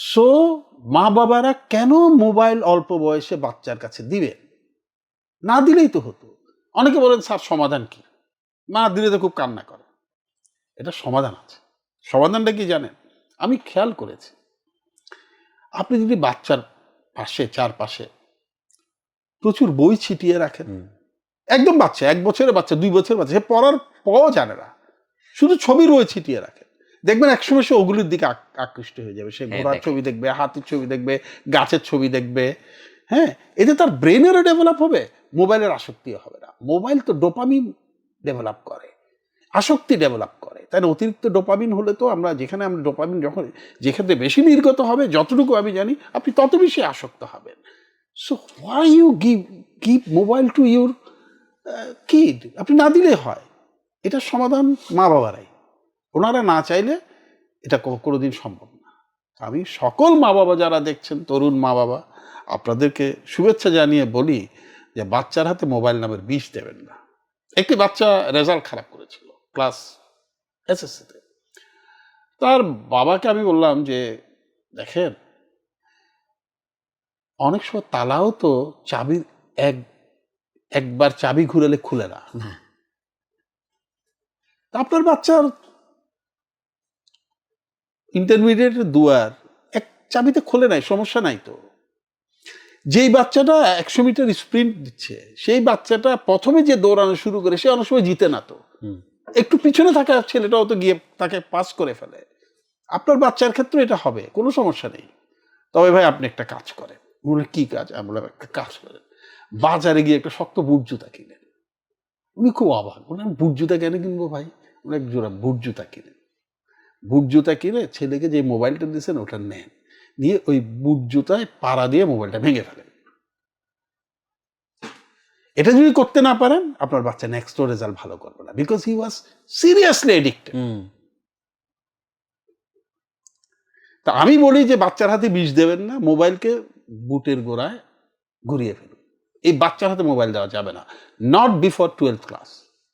So মা বাবারা কেন মোবাইল অল্প বয়সে বাচ্চার কাছে দিবে? না দিলেই তো হতো। অনেকে বলেন স্যার সমাধান কি? মা দিলে তো খুব কান্না করে। এটা সমাধান আছে। সমাধানটা কি জানেন? আমি খেয়াল করেছি। আপনি যদি বাচ্চার পাশে চারপাশে প্রচুর বই ছিটিয়ে রাখেন একদম বাচ্চা এক বছরের বাচ্চা দুই বছরের বাচ্চা সে পড়ার পও জানে না। শুধু ছবি রয়ে ছিটিয়ে রাখে। দেখবেন একসময় সে ওগুলির দিকে আক- আকৃষ্ট হয়ে যাবে। সে হ্যাঁ, ঘোড়ার ছবি দেখবে হাতির ছবি দেখবে গাছের ছবি দেখবে হ্যাঁ? এতে তার ব্রেনেরও ডেভেলপ হবে মোবাইলের আসক্তিও হবে না। মোবাইল তো ডোপামিন ডেভেলপ করে আসক্তি ডেভেলপ করে। তাই না অতিরিক্ত ডোপামিন হলে তো আমরা যেখানে আমরা ডোপামিন যখন যেখানে বেশি নির্গত হবে যতটুকু আমি জানি আপনি তত বেশি আসক্ত হবেন। So why you give give mobile to your kid আপনি না দিলে হয়। এটার সমাধান মা বাবারাই ওনারা না চাইলে এটা কো- কোনোদিন সম্ভব না। আমি সকল মা বাবা যারা দেখছেন তরুণ মা বাবা আপনাদেরকে শুভেচ্ছা জানিয়ে বলি যে বাচ্চার হাতে মোবাইল নামের বিষ দেবেন না। একটি বাচ্চা রেজাল্ট খারাপ করেছিল ক্লাস এসএসসিতে। তার বাবাকে আমি বললাম যে দেখেন অনেক সময় তালাও তো চাবির এক একবার চাবি ঘুরালে খুলে না। তা আপনার বাচ্চার ইন্টারমিডিয়েটের দুয়ার এক চাবিতে খোলে নাই সমস্যা নাই তো। যেই বাচ্চাটা একশো মিটার স্প্রিন্ট দিচ্ছে সেই বাচ্চাটা প্রথমে যে দৌড়ানো শুরু করে সে অনেক সময় জিতে না তো। একটু পিছনে থাকা ছেলেটাও তো গিয়ে তাকে পাস করে ফেলে। আপনার বাচ্চার ক্ষেত্রে এটা হবে কোনো সমস্যা নেই। তবে ভাই আপনি একটা কাজ করেন। বলে কি কাজ? আমরা একটা কাজ করেন। বাজারে গিয়ে একটা শক্ত বুট জুতা কিনেন। উনি খুব অবাক। বললেন বুট জুতা কেন কিনবো ভাই? উনি এক জোড়া বুট জুতা কিনেন। বুট জুতা কিনে ছেলেকে যে মোবাইলটা দিয়েছেন ওটা নেন। নিয়ে ওই বুট জুতায় পাড়া দিয়ে মোবাইলটা ভেঙে ফেলেন। এটা যদি করতে না পারেন আপনার বাচ্চা নেক্সট রেজাল্ট ভালো করবে না। Because he was seriously addicted. তা আমি বলি যে বাচ্চার হাতে বিষ দেবেন না মোবাইলকে বুটের গোড়ায় ঘুরিয়ে ফেলুন। এই বাচ্চার হাতে মোবাইল দেওয়া যাবে না। Not before twelve class